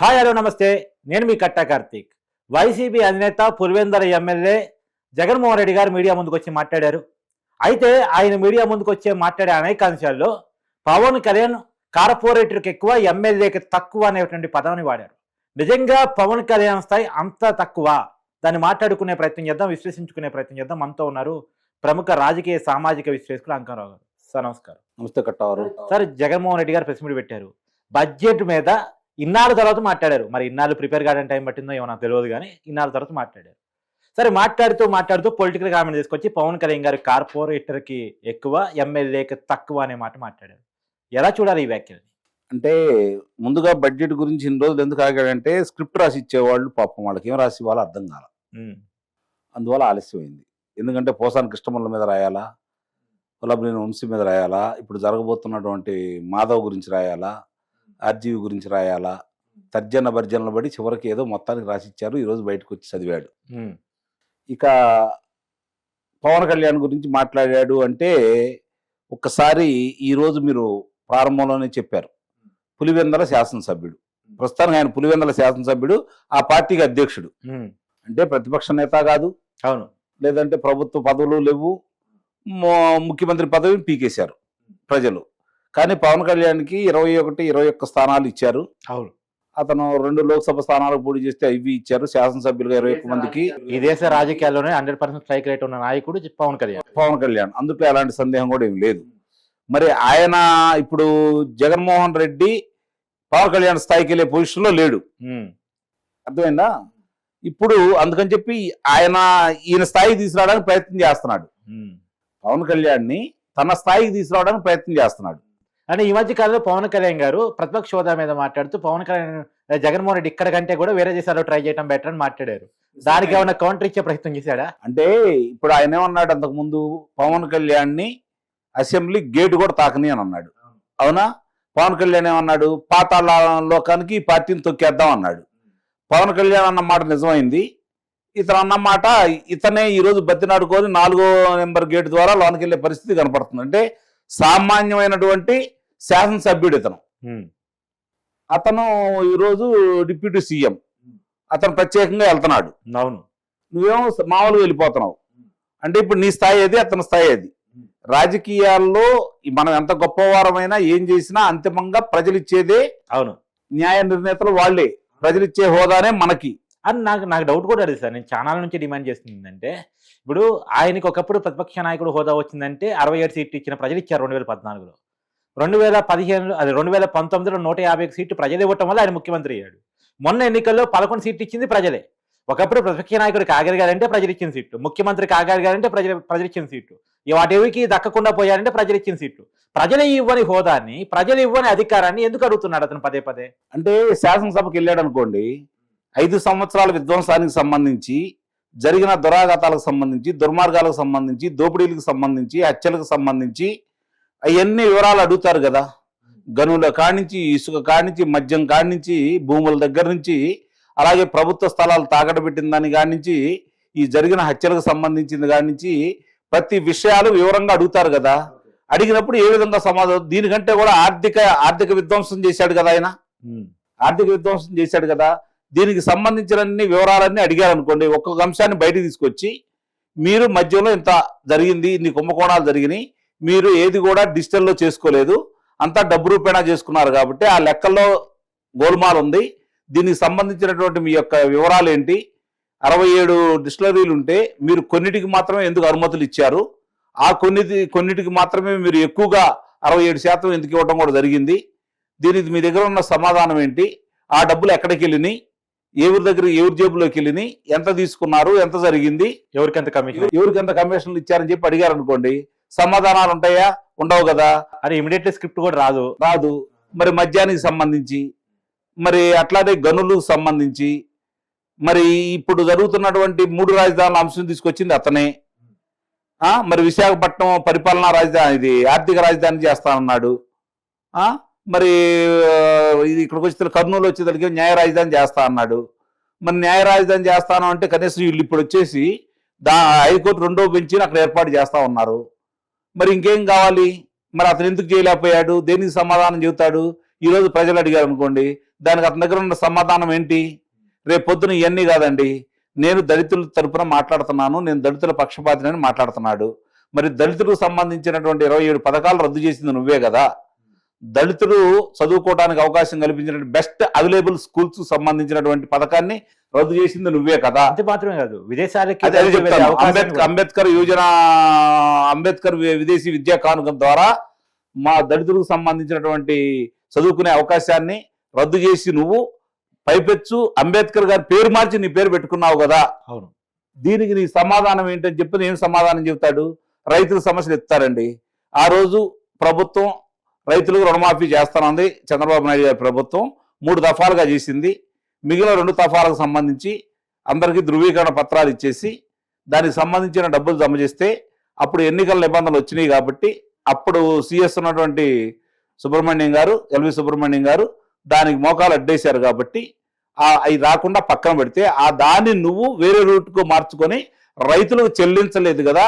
Hi hello నమస్తే. నేను మీ కట్టా Karthik. YCP అధినేత పులివెందర ఎమ్మెల్యే జగన్మోహన్ రెడ్డి గారు మీడియా ముందుకు వచ్చి మాట్లాడారు. అయితే ఆయన మీడియా ముందుకు వచ్చే మాట్లాడే అనేక అంశాల్లో పవన్ కళ్యాణ్ కార్పొరేటర్కి ఎక్కువ ఎమ్మెల్యేకి తక్కువ అనేటువంటి పదాన్ని వాడారు. నిజంగా పవన్ కళ్యాణ్ స్థాయి అంత తక్కువ? దాన్ని మాట్లాడుకునే ప్రయత్నం చేద్దాం విశ్లేషించుకునే ప్రయత్నం చేద్దాం. మనతో ఉన్నారు ప్రముఖ రాజకీయ సామాజిక విశ్లేషకులు అంకారావు గారు. సార్ నమస్కారం. నమస్తే కట్టవారు సార్ జగన్మోహన్ రెడ్డి గారు ప్రెస్ మీట్ పెట్టారు. బడ్జెట్ మీద ఇన్నాళ్ళ తర్వాత మాట్లాడారు. మరి ఇన్నాళ్ళు ప్రిపేర్ కావడానికి టైం పట్టిందో ఏమో నాకు తెలియదు కానీ ఇన్నాళ్ళ తర్వాత మాట్లాడారు. సరే మాట్లాడుతూ మాట్లాడుతూ పొలిటికల్ కామెంట్ తీసుకొచ్చి పవన్ కళ్యాణ్ గారు కార్పొరేటర్కి ఎక్కువ ఎమ్మెల్యేకి తక్కువ అనే మాట మాట్లాడారు. ఎలా చూడాలి ఈ వ్యాఖ్యలు అంటే ముందుగా బడ్జెట్ గురించి ఇన్ని రోజులు ఎందుకు ఆగాడంటే స్క్రిప్ట్ రాసి ఇచ్చేవాళ్ళు పాపం వాళ్ళకి ఏం రాసి ఇవ్వాలో అర్థం కాల. అందువల్ల ఆలస్యమైంది. ఎందుకంటే పోసాని కృష్ణమల్ల మీద రాయాలా? కులబిని వంశీ మీద రాయాలా? ఇప్పుడు జరగబోతున్నటువంటి మాధవ్ గురించి రాయాలా? ఆర్జీవి గురించి రాయాలా? తర్జన భర్జనలు పడి చివరికి ఏదో మొత్తానికి రాసి ఇచ్చారు ఈరోజు బయటకు వచ్చి చదివాడు ఇక పవన్ కళ్యాణ్ గురించి మాట్లాడాడు అంటే ఒక్కసారి ఈరోజు మీరు ప్రారంభంలోనే చెప్పారు. పులివెందల శాసనసభ్యుడు. ప్రస్తుతానికి ఆయన పులివెందల శాసనసభ్యుడు ఆ పార్టీకి అధ్యక్షుడు. అంటే ప్రతిపక్ష నేత కాదు. అవును. లేదంటే ప్రభుత్వ పదవులు లేవు. ముఖ్యమంత్రి పదవిని పీకేశారు ప్రజలు. కానీ పవన్ కళ్యాణ్కి ఇరవై ఒకటి ఇరవై ఒక్క స్థానాలు ఇచ్చారు. అవును. అతను రెండు లోక్సభ స్థానాలకు పోటీ చేస్తే ఇవి ఇచ్చారు. శాసనసభ్యులుగా ఇరవై ఒక్క మందికి. ఈ దేశ రాజకీయాల్లోనే హండ్రెడ్ పర్సెంట్ స్ట్రైక్ రేట్ ఉన్న నాయకుడు పవన్ కళ్యాణ్. పవన్ కళ్యాణ్. అందుట్లో ఎలాంటి సందేహం కూడా ఏం లేదు. మరి ఆయన ఇప్పుడు జగన్మోహన్ రెడ్డి పవన్ కళ్యాణ్ స్థాయికి వెళ్ళే పొజిషన్లో లేడు. అర్థమైందా? ఇప్పుడు అందుకని చెప్పి ఆయన ఈయన స్థాయికి తీసుకురావడానికి ప్రయత్నం చేస్తున్నాడు. పవన్ కళ్యాణ్ని తన స్థాయికి తీసుకురావడానికి ప్రయత్నం చేస్తున్నాడు. అంటే ఈ మధ్య కాలంలో పవన్ కళ్యాణ్ గారు ప్రతిపక్ష హోదా మీద మాట్లాడుతూ పవన్ కళ్యాణ్ జగన్మోహన్ రెడ్డి ఇక్కడ కంటే కూడా వేరే దేశాల్లో ట్రై చేయడం బెటర్ అని మాట్లాడారు. దానికి ఏమైనా కౌంటర్ ఇచ్చే ప్రయత్నం చేశాడా? అంటే ఇప్పుడు ఆయన ఏమన్నాడు అంతకుముందు పవన్ కళ్యాణ్ని అసెంబ్లీ గేటు కూడా తాకని అని అన్నాడు. అవునా? పవన్ కళ్యాణ్ ఏమన్నాడు? పాతాళ లోకానికి ఈ పార్టీని తొక్కేద్దాం అన్నాడు. పవన్ కళ్యాణ్ అన్న మాట నిజమైంది. ఇతను అన్న మాట ఇతనే ఈరోజు బతినాడుకొని నాలుగో నెంబర్ గేట్ ద్వారా లోనికి వెళ్ళే పరిస్థితి కనపడుతుంది. అంటే సామాన్యమైనటువంటి శాసనసభ్యుడు ఇతను అతను ఈరోజు డిప్యూటీ సీఎం. అతను ప్రత్యేకంగా వెళ్తున్నాడు. అవును. నువ్వేమో మామూలుగా వెళ్ళిపోతున్నావు. అంటే ఇప్పుడు నీ స్థాయి అది అతని స్థాయి అది రాజకీయాల్లో మనం ఎంత గొప్పవారమైనా ఏం చేసినా అంతిమంగా ప్రజలు ఇచ్చేదే అవును. న్యాయ నిర్ణేతలు వాళ్ళే. ప్రజలు ఇచ్చే హోదానే మనకి. అని నాకు నాకు డౌట్ కూడా అడిగి సార్. నేను చాలా నుంచి డిమాండ్ చేస్తుందంటే ఇప్పుడు ఆయనకి ఒకప్పుడు ప్రతిపక్ష నాయకుడు హోదా వచ్చిందంటే అరవై ఏడు సీట్లు ఇచ్చిన ప్రజలు ఇచ్చారు రెండు వేల పద్నాలుగులో. రెండు వేల పదిహేను అది రెండు వేల పంతొమ్మిదిలో నూట యాభై ఒక సీట్లు ప్రజలు ఇవ్వటం వల్ల ఆయన ముఖ్యమంత్రి అయ్యాడు. మొన్న ఎన్నికల్లో పదకొండు సీట్లు ఇచ్చింది ప్రజలే. ఒకప్పుడు ప్రతిపక్ష నాయకుడు కాగర్ గారంటే ప్రజలు ఇచ్చిన సీట్లు. ముఖ్యమంత్రి కాగర్ గారంటే ప్రజలు ప్రజలు ఇచ్చిన సీట్లు. ఈ వాటికి దక్కకుండా పోయారంటే ప్రజలు ఇచ్చిన సీట్లు. ప్రజలు ఇవ్వని హోదాన్ని ప్రజలు ఇవ్వని అధికారాన్ని ఎందుకు అడుగుతున్నాడు అతను పదే పదే? అంటే శాసనసభకి వెళ్ళాడు అనుకోండి ఐదు సంవత్సరాల విధ్వంసానికి సంబంధించి జరిగిన దురాఘాతాలకు సంబంధించి దుర్మార్గాలకు సంబంధించి దోపిడీలకు సంబంధించి హత్యలకు సంబంధించి అవన్నీ వివరాలు అడుగుతారు కదా. గనుల కానించి ఇసుక కానించి మద్యం కానించి భూముల దగ్గర నుంచి అలాగే ప్రభుత్వ స్థలాలు తాకటబెట్టిన దాని కానించి ఈ జరిగిన హత్యలకు సంబంధించింది కానించి ప్రతి విషయాలు వివరంగా అడుగుతారు కదా. అడిగినప్పుడు ఏ విధంగా సమాధానం దీనికంటే కూడా ఆర్థిక ఆర్థిక విధ్వంసం చేశాడు కదా ఆయన. ఆర్థిక విధ్వంసం చేశాడు కదా. దీనికి సంబంధించిన వివరాలన్నీ అడిగారు అనుకోండి ఒక్కొక్క అంశాన్ని బయటకు తీసుకొచ్చి మీరు మధ్యలో ఇంత జరిగింది ఇన్ని కుంభకోణాలు జరిగినాయి మీరు ఏది కూడా డిజిటల్లో చేసుకోలేదు. అంతా డబ్బు రూపేణా చేసుకున్నారు కాబట్టి ఆ లెక్కల్లో గోల్మాల్ ఉంది. దీనికి సంబంధించినటువంటి మీ యొక్క వివరాలు ఏంటి? అరవై ఏడు డిస్టిలరీలు ఉంటే మీరు కొన్నిటికి మాత్రమే ఎందుకు అనుమతులు ఇచ్చారు? ఆ కొన్నిటి కొన్నిటికి మాత్రమే మీరు ఎక్కువగా అరవై ఏడు శాతం ఎందుకు ఇవ్వడం కూడా జరిగింది. దీనికి మీ దగ్గర ఉన్న సమాధానం ఏంటి? ఆ డబ్బులు ఎక్కడికి వెళ్ళినాయి? ఎవరి దగ్గర ఎవరి జేబులోకి వెళ్ళినాయి? ఎంత తీసుకున్నారు? ఎంత జరిగింది? ఎవరికంత కమిషన్? ఎవరికి ఎంత కమిషన్లు ఇచ్చారని చెప్పి అడిగారు అనుకోండి సమాధానాలు ఉంటాయా? ఉండవు కదా? అది ఇమీడియట్లీ స్క్రిప్ట్ కూడా రాదు. రాదు. మరి మద్యానికి సంబంధించి మరి అట్లానే గనులకు సంబంధించి మరి ఇప్పుడు జరుగుతున్నటువంటి మూడు రాజధానుల అంశం తీసుకొచ్చింది అతనే. ఆ మరి విశాఖపట్నం పరిపాలనా రాజధాని ఇది ఆర్థిక రాజధాని చేస్తానన్నాడు. ఆ మరి ఇది ఇక్కడికి వచ్చి కర్నూలు వచ్చేసరికి న్యాయ రాజధాని చేస్తా అన్నాడు మరి న్యాయ రాజధాని చేస్తాను అంటే కనీసం వీళ్ళు ఇప్పుడు వచ్చేసి దా హైకోర్టు రెండో బెంచిని అక్కడ ఏర్పాటు చేస్తా ఉన్నారు. మరి ఇంకేం కావాలి? మరి అతను ఎందుకు చేయలేకపోయాడు? దేనికి సమాధానం చెబుతాడు? ఈరోజు ప్రజలు అడిగారు అనుకోండి దానికి అతని దగ్గర ఉన్న సమాధానం ఏంటి? రేపు పొద్దున ఇవన్నీ కాదండి. నేను దళితుల తరపున మాట్లాడుతున్నాను నేను దళితుల పక్షపాతిని మాట్లాడుతున్నాడు. మరి దళితులకు సంబంధించినటువంటి ఇరవై ఏడు పథకాలు రద్దు చేసింది నువ్వే కదా? దళితులు చదువుకోవడానికి అవకాశం కల్పించిన బెస్ట్ అవైలబుల్ స్కూల్స్ సంబంధించినటువంటి పథకాన్ని రద్దు చేసింది నువ్వే కదా. అంతే మాత్రమే కాదు. విదేశాలకి అంబేద్కర్ అంబేద్కర్ యోజన అంబేద్కర్ విదేశీ విద్యా కానుక ద్వారా మా దళితులకు సంబంధించినటువంటి చదువుకునే అవకాశాన్ని రద్దు చేసి నువ్వు పైపెచ్చు. అంబేద్కర్ గారి పేరు మార్చి నీ పేరు పెట్టుకున్నావు కదా. అవును. దీనికి నీ సమాధానం ఏంటని చెప్పి నేను సమాధానం చెబుతాడు. రైతుల సమస్యలు ఎత్తారండి ఆ రోజు ప్రభుత్వం రైతులకు రుణమాఫీ చేస్తానంది చంద్రబాబు నాయుడు గారి ప్రభుత్వం. మూడు దఫాలుగా చేసింది. మిగిలిన రెండు దఫాలకు సంబంధించి అందరికీ ధృవీకరణ పత్రాలు ఇచ్చేసి దానికి సంబంధించిన డబ్బులు జమ చేస్తే అప్పుడు ఎన్నికల నిబంధనలు వచ్చినాయి కాబట్టి అప్పుడు సీఎస్ ఉన్నటువంటి సుబ్రహ్మణ్యం గారు ఎల్వి సుబ్రహ్మణ్యం గారు దానికి మోకాలు అడ్డేశారు కాబట్టి అవి రాకుండా పక్కన పెడితే ఆ దాన్ని నువ్వు వేరే రూట్కు మార్చుకొని రైతులకు చెల్లించలేదు కదా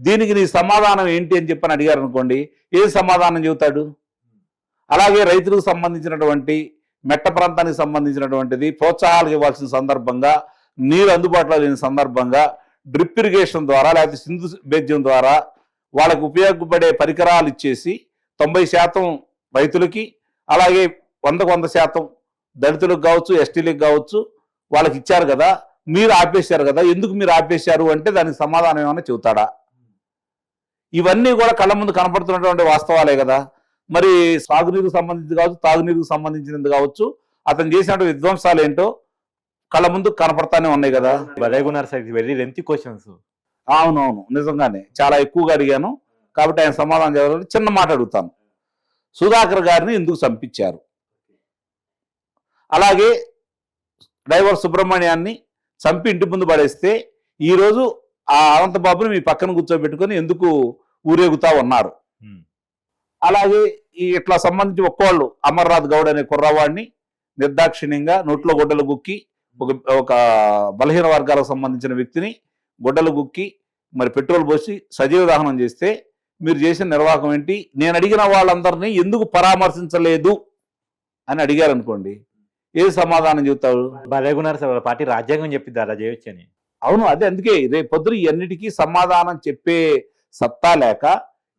దీనికి నీ సమాధానం ఏంటి అని చెప్పని అడిగారు అనుకోండి ఏ సమాధానం చెబుతాడు? అలాగే రైతులకు సంబంధించినటువంటి మెట్ట ప్రాంతానికి సంబంధించినటువంటిది ప్రోత్సాహాలు ఇవ్వాల్సిన సందర్భంగా నీరు అందుబాటులో లేని సందర్భంగా డ్రిప్ ఇరిగేషన్ ద్వారా లేకపోతే సింధు బేద్యం ద్వారా వాళ్ళకు ఉపయోగపడే పరికరాలు ఇచ్చేసి తొంభై శాతం రైతులకి అలాగే వందకు వంద శాతం దళితులకు కావచ్చు ఎస్టీలకు కావచ్చు వాళ్ళకి ఇచ్చారు కదా మీరు ఆపేశారు కదా ఎందుకు మీరు ఆపేశారు అంటే దానికి సమాధానం ఏమైనా చెబుతాడా? ఇవన్నీ కూడా కళ్ళ ముందు కనపడుతున్నటువంటి వాస్తవాలే కదా. మరి సాగునీరుకు సంబంధించి కావచ్చు తాగునీరుకు సంబంధించినది కావచ్చు అతను చేసినటువంటి విధ్వంసాలు ఏంటో కళ్ళ ముందు కనపడతానే ఉన్నాయి కదా. ఉన్నారు సార్ వెరీ లెంతీ క్వశ్చన్స్ అవునవును నిజంగానే. చాలా ఎక్కువగా అడిగాను. కాబట్టి ఆయన సమాధానం చేయాలని చిన్న మాట అడుగుతాను. సుధాకర్ గారిని ఎందుకు చంపించారు. అలాగే డ్రైవర్ సుబ్రహ్మణ్యాన్ని చంపి ఇంటి ముందు పడేస్తే ఈరోజు ఆ అనంతబాబుని మీ పక్కన కూర్చోబెట్టుకొని ఎందుకు ఊరేగుతా ఉన్నారు. అలాగే ఈ ఇట్లా సంబంధించి ఒక్కోళ్ళు అమర్నాథ్ గౌడ్ అనే కుర్రవాడిని నిర్దాక్షిణ్యంగా నోట్లో గొడ్డలు గుక్కి ఒక ఒక బలహీన వర్గాలకు సంబంధించిన వ్యక్తిని గొడ్డలు గుక్కి మరి పెట్రోల్ పోసి సజీవ దహనం చేస్తే మీరు చేసిన నిర్వాహకం ఏంటి? నేను అడిగిన వాళ్ళందరినీ ఎందుకు పరామర్శించలేదు? అని అడిగారు అనుకోండి ఏ సమాధానం చెబుతారు? భలే ఉన్నారు సార్ వాళ్ళ పార్టీ రాజ్యాంగం చెప్పింది అలా చేయొచ్చు అని అవును అదే అందుకే రేపు పొద్దున ఇవన్నిటికీ సమాధానం చెప్పే సత్తా లేక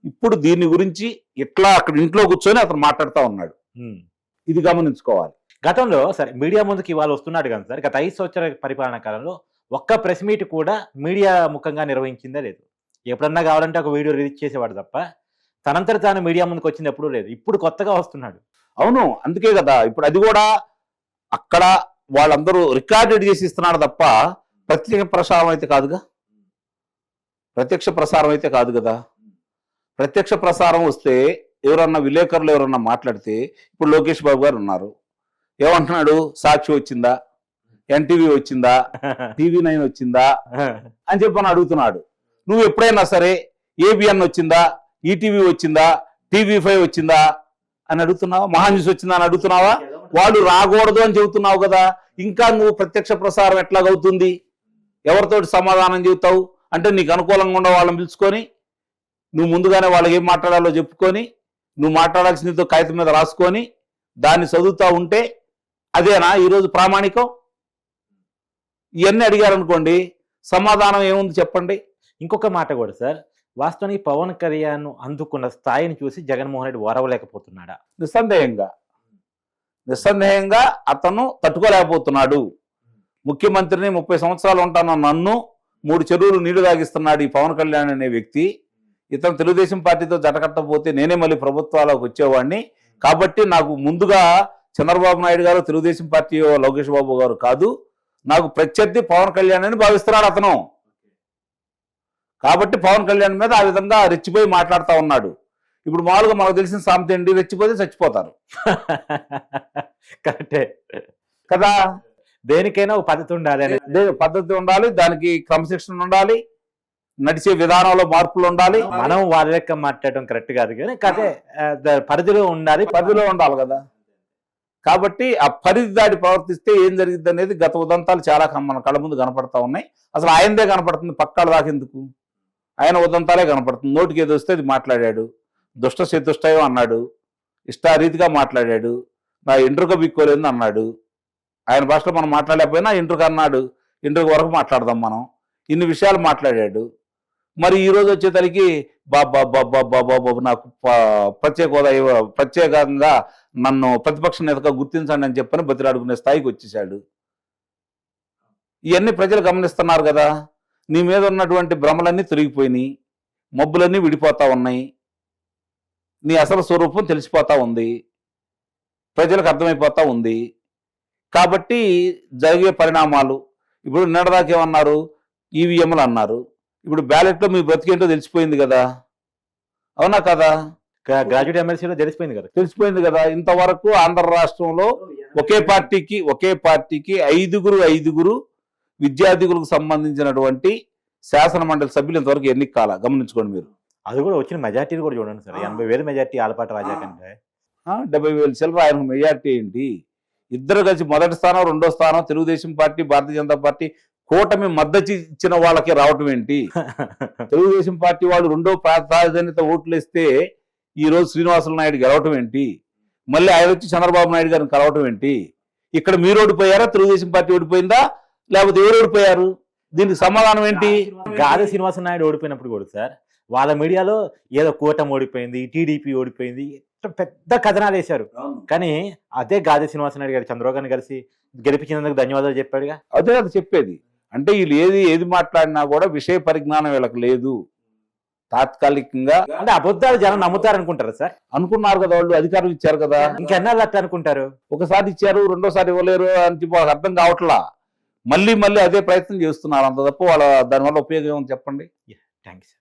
ఇప్పుడు దీని గురించి ఇట్లా అక్కడ ఇంట్లో కూర్చొని అతను మాట్లాడుతూ ఉన్నాడు. ఇది గమనించుకోవాలి. గతంలో సరే మీడియా ముందుకి ఇవాళ వస్తున్నాడు కదా సార్ గత ఐదు సంవత్సరాల పరిపాలన కాలంలో ఒక్క ప్రెస్ మీట్ కూడా మీడియా ముఖంగా నిర్వహించిందే లేదు. ఎప్పుడన్నా కావాలంటే ఒక వీడియో రిలీజ్ చేసేవాడు తప్ప తనంతట తాను మీడియా ముందుకు వచ్చింది ఎప్పుడూ లేదు. ఇప్పుడు కొత్తగా వస్తున్నాడు. అవును అందుకే కదా. ఇప్పుడు అది కూడా అక్కడ వాళ్ళందరూ రికార్డెడ్ చేసి ఇస్తున్నాడు తప్ప ప్రత్యక్ష ప్రసారం అయితే కాదుగా? ప్రత్యక్ష ప్రసారం అయితే కాదు కదా. ప్రత్యక్ష ప్రసారం వస్తే ఎవరన్నా విలేకరులు ఎవరన్నా మాట్లాడితే ఇప్పుడు లోకేష్ బాబు గారు ఉన్నారు. ఏమంటున్నాడు? సాక్షి వచ్చిందా? ఎన్టీవీ వచ్చిందా? టీవీ నైన్ వచ్చిందా? అని చెప్పి అని అడుగుతున్నాడు. నువ్వు ఎప్పుడైనా సరే ఏబిఎన్ వచ్చిందా? ఈటీవీ వచ్చిందా? టీవీ ఫైవ్ వచ్చిందా? అని అడుగుతున్నావా? మహాన్యూస్ వచ్చిందా అని అడుగుతున్నావా? వాళ్ళు రాకూడదు అని చెబుతున్నావు కదా. ఇంకా నువ్వు ప్రత్యక్ష ప్రసారం ఎట్లాగవుతుంది? ఎవరితోటి సమాధానం చెబుతావు? అంటే నీకు అనుకూలంగా ఉన్న వాళ్ళని పిలుచుకొని నువ్వు ముందుగానే వాళ్ళకి ఏం మాట్లాడాలో చెప్పుకొని నువ్వు మాట్లాడాల్సిందితో కాగితం మీద రాసుకొని దాన్ని చదువుతా ఉంటే అదేనా ఈరోజు ప్రామాణికం? ఇవన్నీ అడిగారు అనుకోండి సమాధానం ఏముంది చెప్పండి. ఇంకొక మాట కూడా సార్ వాస్తవానికి పవన్ కళ్యాణ్ అందుకున్న స్థాయిని చూసి జగన్మోహన్ రెడ్డి ఓరవలేకపోతున్నాడా? నిస్సందేహంగా. నిస్సందేహంగా అతను తట్టుకోలేకపోతున్నాడు. ముఖ్యమంత్రిని ముప్పై సంవత్సరాలు ఉంటాను నన్ను మూడు చెరువులు నీళ్ళు తాగిస్తున్నాడు ఈ పవన్ కళ్యాణ్ అనే వ్యక్తి. ఇతను తెలుగుదేశం పార్టీతో జటకట్టపోతే నేనే మళ్ళీ ప్రభుత్వాలకు వచ్చేవాడిని. కాబట్టి నాకు ముందుగా చంద్రబాబు నాయుడు గారు తెలుగుదేశం పార్టీ లోకేష్ బాబు గారు కాదు. నాకు ప్రత్యర్థి పవన్ కళ్యాణ్ అని భావిస్తున్నాడు అతను. కాబట్టి పవన్ కళ్యాణ్ మీద ఆ విధంగా రెచ్చిపోయి మాట్లాడుతూ ఉన్నాడు. ఇప్పుడు మామూలుగా మనకు తెలిసిన సామెత ఏంటి? రెచ్చిపోతే చచ్చిపోతారు. కరెక్టే. కదా? దేనికైనా ఒక పద్ధతి ఉండాలి పద్ధతి ఉండాలి దానికి క్రమశిక్షణ ఉండాలి నడిచే విధానంలో మార్పులు ఉండాలి. మనం వాళ్ళ లెక్క మాట్లాడడం కరెక్ట్ కాదు కానీ కదే పరిధిలో ఉండాలి. పరిధిలో ఉండాలి కదా. కాబట్టి ఆ పరిధి దాటి ప్రవర్తిస్తే ఏం జరిగింది అనేది గత ఉదంతాలు చాలా మన కళ్ళ ముందు కనపడతా ఉన్నాయి. అసలు ఆయనదే కనపడుతుంది పక్కాడ దాకెందుకు ఆయన ఉదంతాలే కనపడుతుంది. నోటికి ఏదో వస్తే అది మాట్లాడాడు. దుష్ట చతుష్టయం అన్నాడు. ఇష్టారీతిగా మాట్లాడాడు. నా ఎంట్రుక బిక్కోలేదు అన్నాడు. ఆయన భాషలో మనం మాట్లాడలేకపోయినా ఇంటర్కి అన్నాడు ఎంట్రుక వరకు మాట్లాడదాం మనం. ఇన్ని విషయాలు మాట్లాడాడు. మరి ఈరోజు వచ్చేసరికి బాబా బాబా బాబా బాబు నాకు ప్రత్యేక హోదా ప్రత్యేకంగా నన్ను ప్రతిపక్ష నేతగా గుర్తించండి అని చెప్పని బతిలాడుకునే స్థాయికి వచ్చేసాడు ఇవన్నీ ప్రజలు గమనిస్తున్నారు కదా. నీ మీద ఉన్నటువంటి భ్రమలన్నీ తొలగిపోయినాయి. మబ్బులన్నీ విడిపోతా ఉన్నాయి. నీ అసలు స్వరూపం తెలిసిపోతా ఉంది. ప్రజలకు అర్థమైపోతా ఉంది. కాబట్టి జరిగే పరిణామాలు ఇప్పుడు నిన్నటిదాకా ఏమన్నారు? ఈవీఎంలు అన్నారు. ఇప్పుడు బ్యాలెట్లో మీ బ్రతికేంటో తెలిసిపోయింది కదా. అవునా కదా? గ్రాడ్యుయేట్ ఎమ్మెల్సీలో తెలిసిపోయింది కదా. తెలిసిపోయింది కదా. ఇంతవరకు ఆంధ్ర రాష్ట్రంలో ఒకే పార్టీకి ఒకే పార్టీకి ఐదుగురు ఐదుగురు విద్యార్థికులకు సంబంధించినటువంటి శాసన మండలి సభ్యులు ఇంతవరకు ఎన్నిక కాల. గమనించుకోండి మీరు. అది కూడా వచ్చిన మెజార్టీ కూడా చూడండి సార్. ఎనభై వేల మెజార్టీ ఆలపాటి రాజా కంటే ఆ, డెబ్బై వేలు చిల్లర ఆయన మెజార్టీ ఏంటి? ఇద్దరు కలిసి మొదటి స్థానం రెండో స్థానం తెలుగుదేశం పార్టీ భారతీయ జనతా పార్టీ కూటమి మద్దతు ఇచ్చిన వాళ్ళకి రావటం ఏంటి? తెలుగుదేశం పార్టీ వాళ్ళు రెండో ప్రా- ప్రాధాన్యత ఓట్లు ఇస్తే ఈ రోజు శ్రీనివాసులు నాయుడు గెలవటం ఏంటి? మళ్ళీ ఆయన వచ్చి చంద్రబాబు నాయుడు గారిని కలవటం ఏంటి? ఇక్కడ మీరు ఓడిపోయారా? తెలుగుదేశం పార్టీ ఓడిపోయిందా? లేకపోతే ఎవరు ఓడిపోయారు? దీనికి సమాధానం ఏంటి? గాలి శ్రీనివాస నాయుడు ఓడిపోయినప్పుడు కూడా సార్ వాళ్ళ మీడియాలో ఏదో కూటమి ఓడిపోయింది టీడీపీ ఓడిపోయింది పెద్ద కథనాలు వేశారు. కానీ అదే గాది శ్రీనివాస నాయుడు గారు చంద్రబాబు కలిసి గెలిపించినందుకు ధన్యవాదాలు చెప్పాడుగా? అదే అది చెప్పేది. అంటే వీళ్ళు ఏది ఏది మాట్లాడినా కూడా విషయ పరిజ్ఞానం వీళ్ళకి లేదు. తాత్కాలికంగా అంటే అబద్ధాలు జనం నమ్ముతారు అనుకుంటారు సార్? అనుకున్నారు కదా వాళ్ళు అధికారం ఇచ్చారు కదా. ఇంకెన్నాళ్ళు అట్లా అనుకుంటారు? ఒకసారి ఇచ్చారు రెండోసారి ఇవ్వలేరు అని చెప్పి వాళ్ళకి అర్థం కావట్లా. మళ్ళీ మళ్ళీ అదే ప్రయత్నం చేస్తున్నారు. అంత తప్ప వాళ్ళ దానివల్ల ఉపయోగం చెప్పండి? థ్యాంక్స్